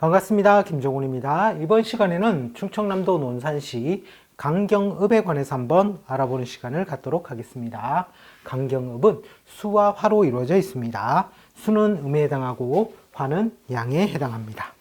반갑습니다. 김종훈입니다. 이번 시간에는 충청남도 논산시 강경읍에 관해서 한번 알아보는 시간을 갖도록 하겠습니다. 강경읍은 수와 화로 이루어져 있습니다. 수는 음에 해당하고 화는 양에 해당합니다.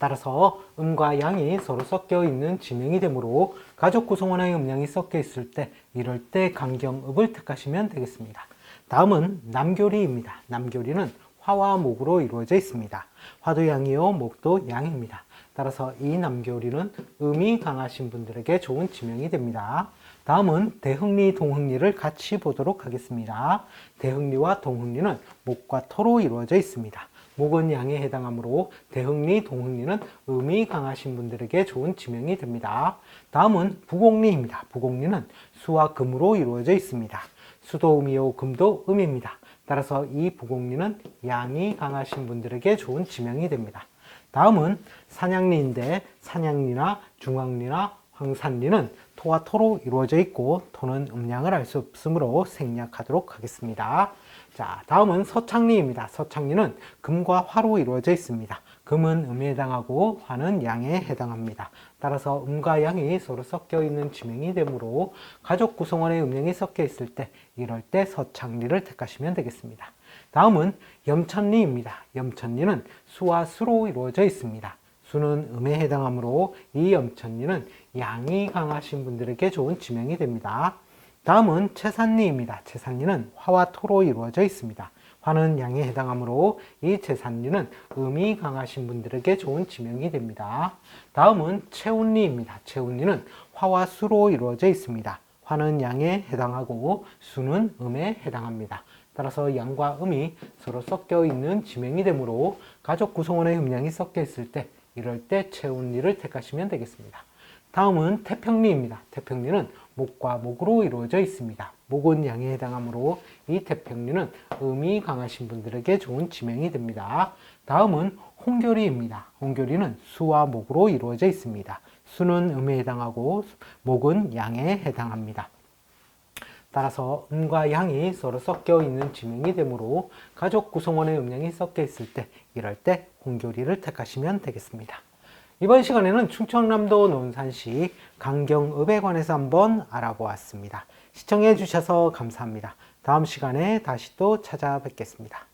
따라서 음과 양이 서로 섞여 있는 지명이 되므로 가족 구성원의 음양이 섞여 있을 때 이럴 때 강경읍을 택하시면 되겠습니다. 다음은 남교리입니다. 남교리는 화와 목으로 이루어져 있습니다. 화도 양이요, 목도 양입니다. 따라서 이 남교리는 음이 강하신 분들에게 좋은 지명이 됩니다. 다음은 대흥리, 동흥리를 같이 보도록 하겠습니다. 대흥리와 동흥리는 목과 토로 이루어져 있습니다. 목은 양에 해당하므로 대흥리, 동흥리는 음이 강하신 분들에게 좋은 지명이 됩니다. 다음은 부곡리입니다. 부곡리는 수와 금으로 이루어져 있습니다. 수도 음이요, 금도 음입니다. 따라서 이 부곡리는 양이 강하신 분들에게 좋은 지명이 됩니다. 다음은 산양리인데 산양리나 중앙리나 황산리는 토와 토로 이루어져 있고 토는 음양을 알 수 없으므로 생략하도록 하겠습니다. 자, 다음은 서창리입니다. 서창리는 금과 화로 이루어져 있습니다. 금은 음에 해당하고 화는 양에 해당합니다. 따라서 음과 양이 서로 섞여 있는 지명이 되므로 가족 구성원의 음양이 섞여 있을 때 이럴 때 서창리를 택하시면 되겠습니다. 다음은 염천리입니다. 염천리는 수와 수로 이루어져 있습니다. 수는 음에 해당하므로 이 염천리는 양이 강하신 분들에게 좋은 지명이 됩니다. 다음은 채산리입니다. 채산리는 화와 토로 이루어져 있습니다. 화는 양에 해당하므로 이 채산리는 음이 강하신 분들에게 좋은 지명이 됩니다. 다음은 채운리입니다. 채운리는 화와 수로 이루어져 있습니다. 화는 양에 해당하고 수는 음에 해당합니다. 따라서 양과 음이 서로 섞여 있는 지명이 되므로 가족 구성원의 음양이 섞여 있을 때 이럴 때 채운리를 택하시면 되겠습니다. 다음은 태평리입니다. 태평리는 목과 목으로 이루어져 있습니다. 목은 양에 해당하므로 이 태평리는 음이 강하신 분들에게 좋은 지명이 됩니다. 다음은 홍교리입니다. 홍교리는 수와 목으로 이루어져 있습니다. 수는 음에 해당하고 목은 양에 해당합니다. 따라서 음과 양이 서로 섞여 있는 지명이 되므로 가족 구성원의 음양이 섞여 있을 때 이럴 때 홍교리를 택하시면 되겠습니다. 이번 시간에는 충청남도 논산시 강경읍에 관해서 한번 알아보았습니다. 시청해 주셔서 감사합니다. 다음 시간에 다시 또 찾아뵙겠습니다.